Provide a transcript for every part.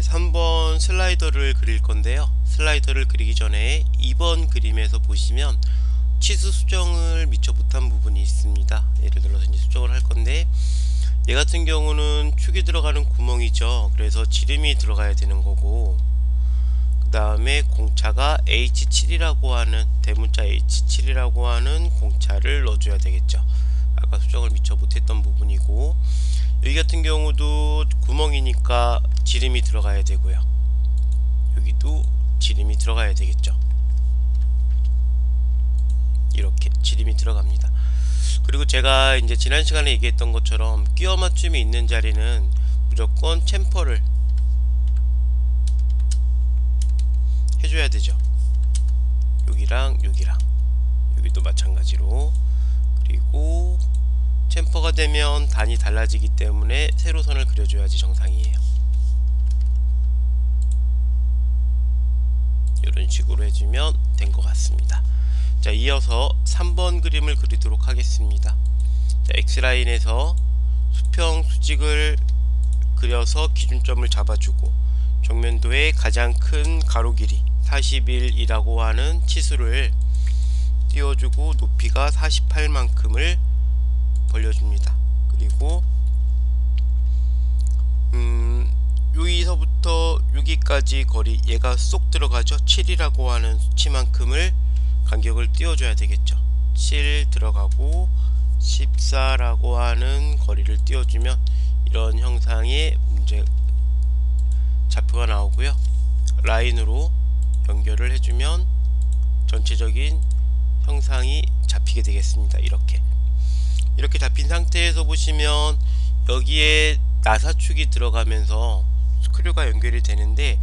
이제 3번 슬라이더를 그릴 건데요. 슬라이더를 그리기 전에 2번 그림에서 보시면 치수 수정을 미처 못한 부분이 있습니다. 예를 들어서 이제 수정을 할 건데 얘 같은 경우는 축이 들어가는 구멍이죠. 그래서 지름이 들어가야 되는 거고 그 다음에 공차가 H7이라고 하는 대문자 H7이라고 하는 공차를 넣어줘야 되겠죠. 아까 수정을 미처 못했던 부분이고 여기 같은 경우도 구멍이니까 지름이 들어가야 되고요. 여기도 지름이 들어가야 되겠죠. 이렇게 지름이 들어갑니다. 그리고 제가 이제 지난 시간에 얘기했던 것처럼 끼워 맞춤이 있는 자리는 무조건 챔퍼를 해줘야 되죠. 여기랑 여기랑 여기도 마찬가지로 그리고 챔퍼가 되면 단이 달라지기 때문에 세로선을 그려줘야지 정상이에요. 이런 식으로 해주면 된 것 같습니다. 자 이어서 3번 그림을 그리도록 하겠습니다. 자 X라인에서 수평 수직을 그려서 기준점을 잡아주고 정면도의 가장 큰 가로 길이 41이라고 하는 치수를 띄워주고 높이가 48만큼을 벌려줍니다. 그리고 음, 여기서부터 여기까지 거리 얘가 쏙 들어가죠. 7이라고 하는 수치만큼을 간격을 띄워줘야 되겠죠. 7 들어가고 14라고 하는 거리를 띄워주면 이런 형상의 문제 좌표가 나오고요. 라인으로 연결을 해주면 전체적인 형상이 잡히게 되겠습니다. 이렇게 이렇게 잡힌 상태에서 보시면 여기에 나사축이 들어가면서 스크류가 연결이 되는데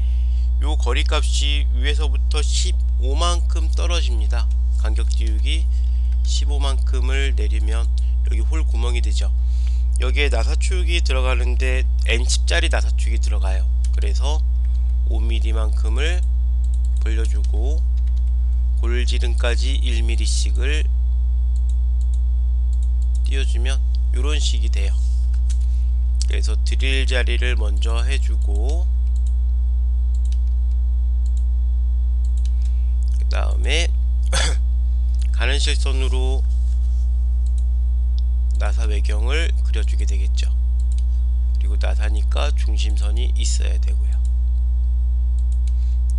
요 거리 값이 위에서부터 15만큼 떨어집니다. 간격 띄우기 15만큼을 내리면 여기 홀 구멍이 되죠. 여기에 나사축이 들어가는데 N10짜리 나사축이 들어가요. 그래서 5mm만큼을 벌려주고 골지름까지 1mm씩을 띄워주면 이런 식이 돼요. 그래서 드릴 자리를 먼저 해주고 그 다음에 가는 실선으로 나사 외경을 그려주게 되겠죠. 그리고 나사니까 중심선이 있어야 되고요.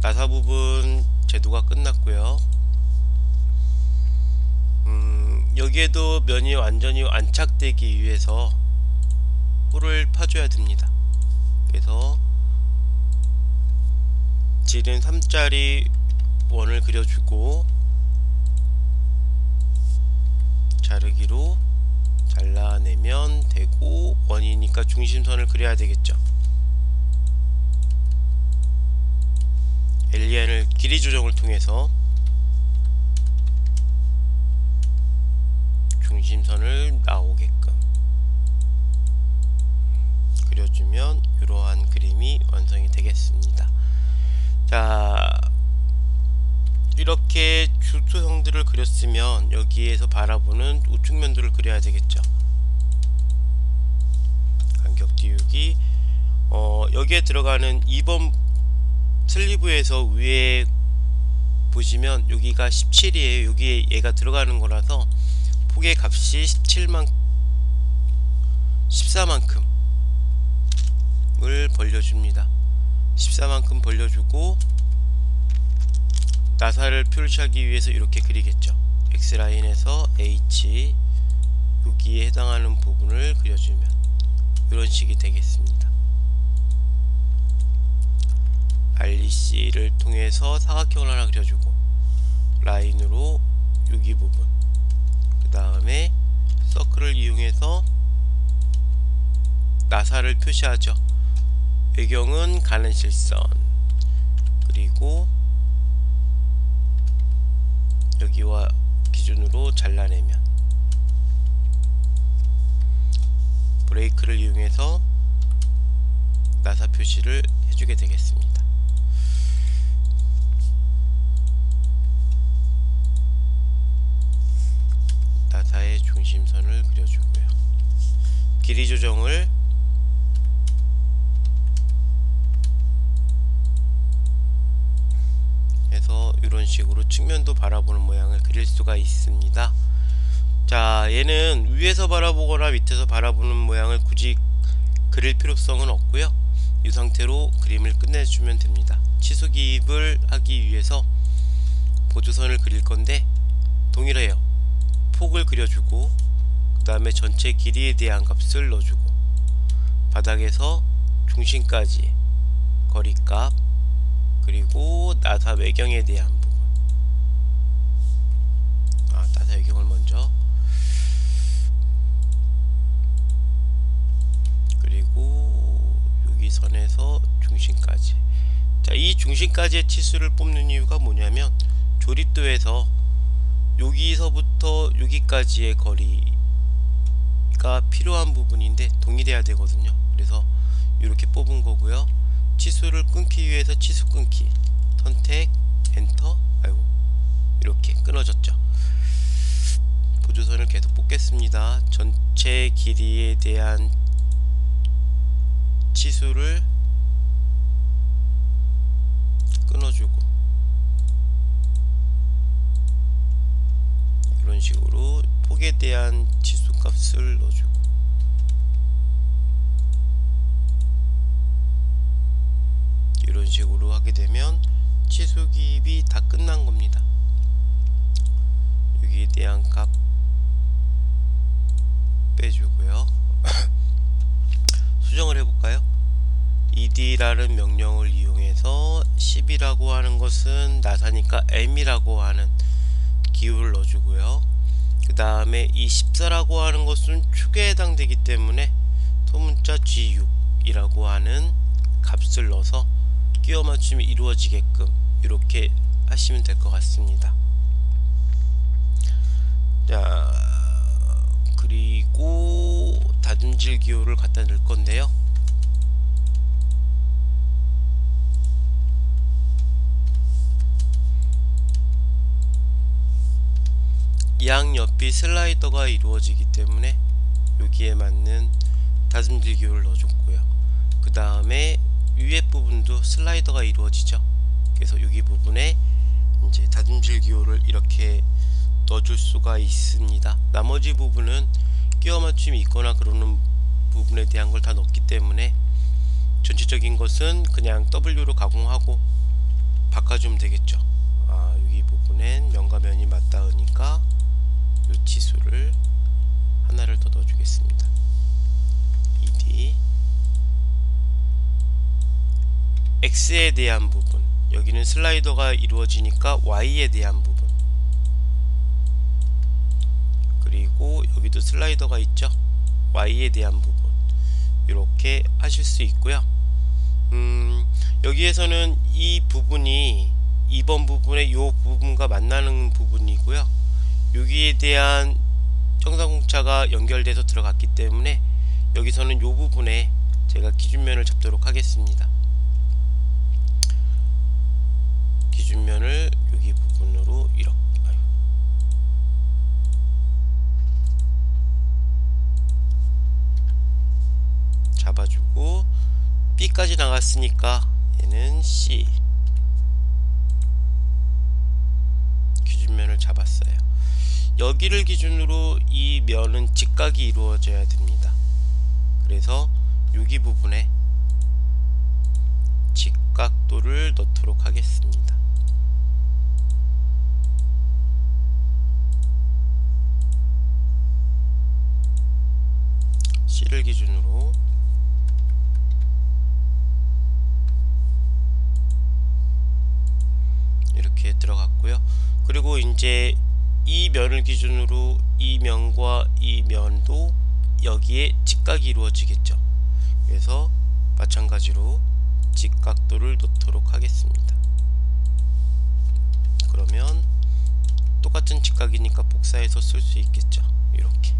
나사 부분 제도가 끝났고요. 음, 여기에도 면이 완전히 안착되기 위해서 홀을 파줘야 됩니다. 그래서 지름 3짜리 원을 그려주고 자르기로 잘라내면 되고 원이니까 중심선을 그려야 되겠죠. 엘리안을 길이 조정을 통해서 중심선을 나오게끔 그려주면 이러한 그림이 완성이 되겠습니다. 자 이렇게 주투형들을 그렸으면 여기에서 바라보는 우측면도를 그려야 되겠죠. 간격 띄우기 어, 여기에 들어가는 2번 슬리브에서 위에 보시면 여기가 17이에요. 여기에 얘가 들어가는 거라서 폭의 값이 17만 14만큼 을 벌려줍니다. 14만큼 벌려주고 나사를 표시하기 위해서 이렇게 그리겠죠. X라인에서 H 여기에 해당하는 부분을 그려주면 이런 식이 되겠습니다. REC를 통해서 사각형을 하나 그려주고 라인으로 여기 부분 그 다음에 서클을 이용해서 나사를 표시하죠. 배경은 가는 실선 그리고 여기와 기준으로 잘라내면 브레이크를 이용해서 나사 표시를 해주게 되겠습니다. 중심선을 그려주고요. 길이 조정을 해서 이런 식으로 측면도 바라보는 모양을 그릴 수가 있습니다. 자 얘는 위에서 바라보거나 밑에서 바라보는 모양을 굳이 그릴 필요성은 없고요. 이 상태로 그림을 끝내주면 됩니다. 치수기입을 하기 위해서 보조선을 그릴 건데 동일해요. 폭을 그려주고 그 다음에 전체 길이에 대한 값을 넣어주고 바닥에서 중심까지 거리값 그리고 나사 외경에 대한 부분. 아 나사 외경을 먼저. 그리고 여기 선에서 중심까지. 자 이 중심까지의 치수를 뽑는 이유가 뭐냐면 조립도에서 여기서부터 여기까지의 거리가 필요한 부분인데 동일해야 되거든요. 그래서 이렇게 뽑은 거고요. 치수를 끊기 위해서 치수 끊기 선택 엔터 아이고 이렇게 끊어졌죠. 보조선을 계속 뽑겠습니다. 전체 길이에 대한 치수를 끊어주고 이런 식으로 폭에 대한 치수 값을 넣어주고 이런 식으로 하게 되면 치수 기입이 다 끝난 겁니다. 여기에 대한 값 빼주고요. 수정을 해볼까요? ed라는 명령을 이용해서 10이라고 하는 것은 나사니까 m이라고 하는 기호를 넣어주고요. 그 다음에 이 14라고 하는 것은 축에 해당되기 때문에 소문자 G6이라고 하는 값을 넣어서 끼워 맞춤이 이루어지게끔 이렇게 하시면 될 것 같습니다. 자, 그리고 다듬질 기호를 갖다 넣을 건데요. 양 옆이 슬라이더가 이루어지기 때문에 여기에 맞는 다듬질 기호를 넣어줬고요. 그 다음에 위에 부분도 슬라이더가 이루어지죠. 그래서 여기 부분에 이제 다듬질 기호를 이렇게 넣어줄 수가 있습니다. 나머지 부분은 끼워 맞춤이 있거나 그러는 부분에 대한 걸 다 넣기 때문에 전체적인 것은 그냥 W로 가공하고 바꿔주면 되겠죠. 아, 여기 부분엔 면과 면이 맞닿으 니까 이 치수를 하나를 더 넣어주겠습니다. ED X에 대한 부분. 여기는 슬라이더가 이루어지니까 Y에 대한 부분. 그리고 여기도 슬라이더가 있죠? Y에 대한 부분. 이렇게 하실 수 있고요. 음, 여기에서는 이 부분이 2번 부분의 이 부분과 만나는 부분이고요 여기에 대한 정사공차가 연결돼서 들어갔기 때문에 여기서는 이 부분에 제가 기준면을 잡도록 하겠습니다. 기준면을 여기 부분으로 이렇게. 잡아주고 B까지 나갔으니까 얘는 C. 기준면을 잡았어요 여기를 기준으로 이 면은 직각이 이루어져야 됩니다 그래서 여기 부분에 직각도를 넣도록 하겠습니다 C를 기준으로 이렇게 들어갔고요. 그리고 이제 이 면을 기준으로 이 면과 이 면도 여기에 직각이 이루어지겠죠. 그래서 마찬가지로 직각도를 놓도록 하겠습니다. 그러면 똑같은 직각이니까 복사해서 쓸 수 있겠죠. 이렇게.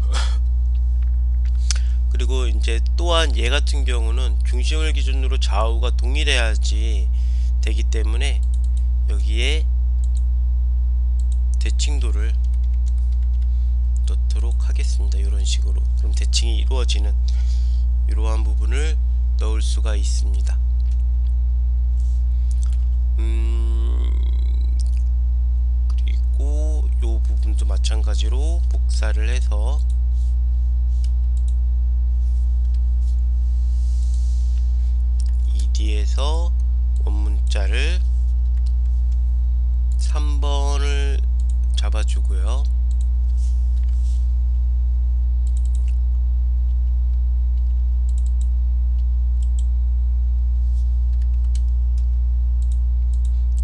그리고 이제 또한 얘 같은 경우는 중심을 기준으로 좌우가 동일해야지 되기 때문에 여기에 대칭도를 넣도록 하겠습니다. 이런 식으로 그럼 대칭이 이루어지는 이러한 부분을 넣을 수가 있습니다. 음 그리고 이 부분도 마찬가지로 복사를 해서 ED에서 원문자를 3번 잡아주고요.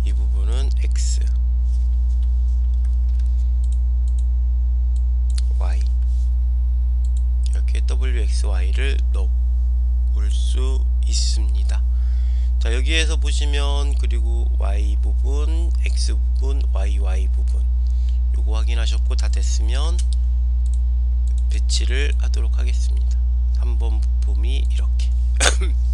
이 부분은 X Y 이렇게 WXY를 넣을 수 있습니다. 자 여기에서 보시면 그리고 Y 부분, X 부분, YY 부분 요거 확인하셨고 다 됐으면 배치를 하도록 하겠습니다. 3번 부품이 이렇게